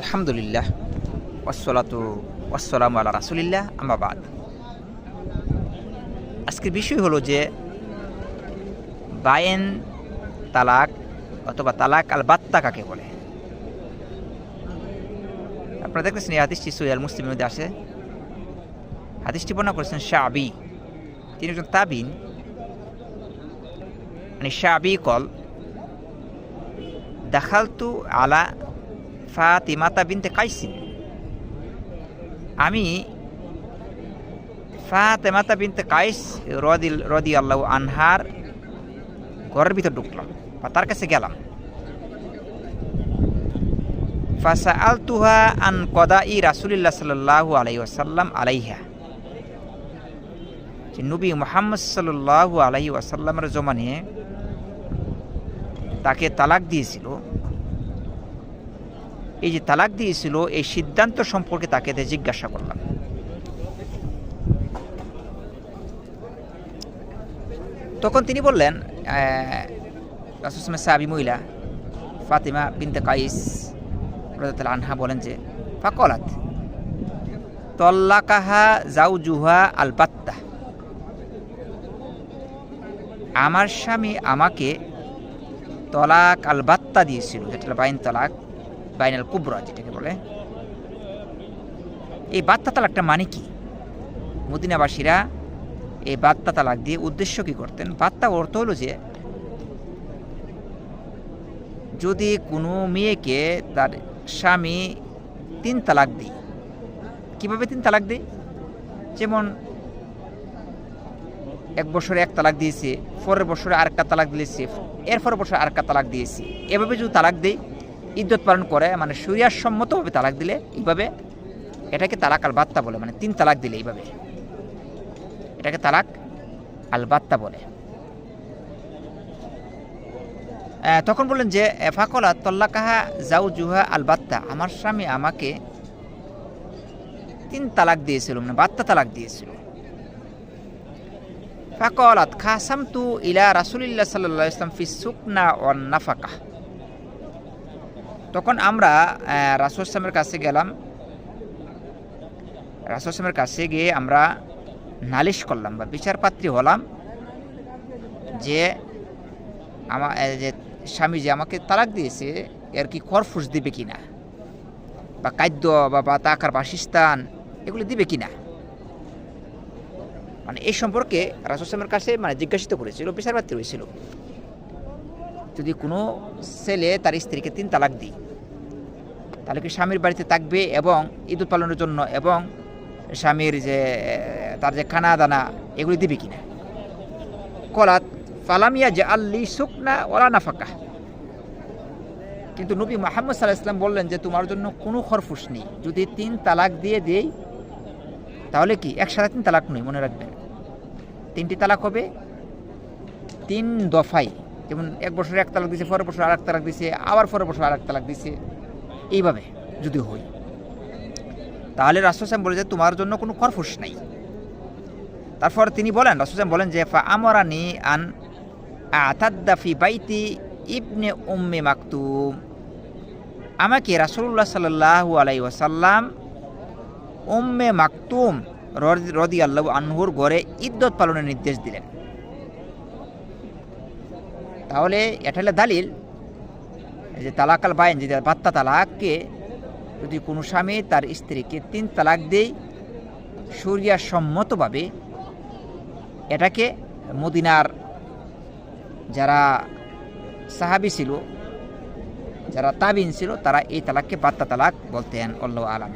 আলহামদুলিল্লাহ ওসলাতু ওসালাম আল্লাহ রাসুলিল্লাহ আমাবাদ আজকের বিষয় হলো যে, বায়েন তালাক অথবা তালাক আল বাত্তা কাকে বলে? আপনারা দেখতেছেন এই হাদিসটি সৈয়াল মুসলিমের মধ্যে আসে। হাদিসটি বর্ণনা করেছেন শাবি, তিনি একজন তাবিন। মানে শাবি কল, দাখালতু আলা ফাতিমাতা বিনতে কাইসিন আমি ফাতেমাতা বিনতে কাইস রদি রদি আল্লাহ আনহার ঘরের ভিতর ঢুকলাম, বা তার কাছে গেলাম। ফাসা আল তুহা আন কদা ই রাসুলিল্লাহ সাল্লাহু আলাই ওয়াসাল্লাম আলাইহা। যে নবী মোহাম্মদ সাল্লাহু আলাইহি ওয়াসাল্লামের জমানে তাকে তালাক দিয়েছিল এই যে তালাক দিয়েছিল, এই সিদ্ধান্ত সম্পর্কে তাকে জিজ্ঞাসা করলাম। তখন তিনি বললেন সাহাবি মহিলা, ফাতিমা বিনতে কাইস আনহা বলেন যে, ফাকলাত তল্লাকাহা জাউ জুহা আলবাত্তা। আমার স্বামী আমাকে তলাক আলবাত্তা দিয়েছিল, যেটা বাইন তলাক। বাইনাল কুবরা যেটাকে বলে। এই বাত্তা তালাকটা মানে কি? মদিনাবাসীরা এই বাত্তা তালাক দিয়ে উদ্দেশ্য কি করতেন? বাত্তা অর্থ হলো যে, যদি কোনো মেয়েকে তার স্বামী তিন তালাক দেয়, কীভাবে তিন তালাক দেয়? যেমন, এক বছরে এক তালাক দিয়েছে, পরের বছরে আরেকটা তালাক দিয়েছে এর পরের বছরে আরেকটা তালাক দিয়েছে, এভাবে যদি তালাক দেয় ইদ্যত পালন করে মানে সম্মতভাবে তালাক দিলে এইভাবে এটাকে তালাক আল বাত্তা বলে মানে তিন তালাক দিলে এইভাবে। এটাকে তালাক আল বাত্তা বলে তখন বললেন যে ফাকলা তল্লাকাহা জাউ জুহা আল বাত্তা আমার স্বামী আমাকে তিন তালাক দিয়েছিল মানে বাত্তা তালাক দিয়েছিল। ফাকলাত খাসাম তু ইলা রাসুলিল্লাহ সাল্লাহ ইসলাম ফি সুকনা নাফাকা। তখন আমরা রাসুলামের কাছে গেলাম। রাসুলামের কাছে গিয়ে আমরা নালিশ করলাম বা বিচারপাত্রী হলাম যে আমার যে স্বামী যে আমাকে তালাক দিয়েছে, এর কি খরফুস দিবে কি না বা খাদ্য বা বা তাকার বাসস্থান এগুলো দিবে কি না মানে এই সম্পর্কে রাসুলামের কাছে মানে জিজ্ঞাসিত করেছিল বিচারপাত্রী হয়েছিল। যদি কোনো ছেলে তার স্ত্রীকে তিন তালাক দিই, তাহলে কি স্বামীর বাড়িতে থাকবে এবং ঈদ পালনের জন্য এবং স্বামীর যে, তার যে খানা দানা, এগুলি দিবে কিনা? কলাত ফালামিয়া যে আল্লি শুকনা ওলা নাফাকা। কিন্তু নবী মাহমদ সাল্লাহ ইসলাম বললেন যে, তোমার জন্য কোনো খরফুস নেই। যদি তিন তালাক দিয়ে দেই, তাহলে কি একসাথে তিন তালাক নই? মনে রাখবেন। তিনটি তালাক হবে, তিন দফায়। যেমন এক বছর এক তালাক দিছে, পরের বছর আর এক তালাক দিছে, আবার পরের বছর আর এক তালাক দিছে। এইভাবে যদি হই তাহলে রাসুসাম বলে যে, তোমার জন্য কোনো খরফুস নাই। তারপর তিনি বলেন রাসুসাম বলেন যে, ফা আমরানি আন আতাদ্দাফি বাইতি ইবনে উম্মে মাকতুম। আমাকে রাসুল্লাহ সাল্লাহু আলাই ওয়াসাল্লাম উম্মে মাকতুম রদি আল্লাহ আনহুর ঘরে ইদ্যত পালনের নির্দেশ দিলেন। তাহলে এটা হলে দালিল। যে তালাকাল বাইন যদি বাত্তা তালাককে যদি কোনো স্বামী তার স্ত্রীকে তিন তালাক দেয় সম্মতভাবে এটাকে মদিনার যারা সাহাবি ছিল, যারা তাবিন ছিল, তারা এই তালাককে বাত্তা তালাক বলতেন অল্লাহ আলম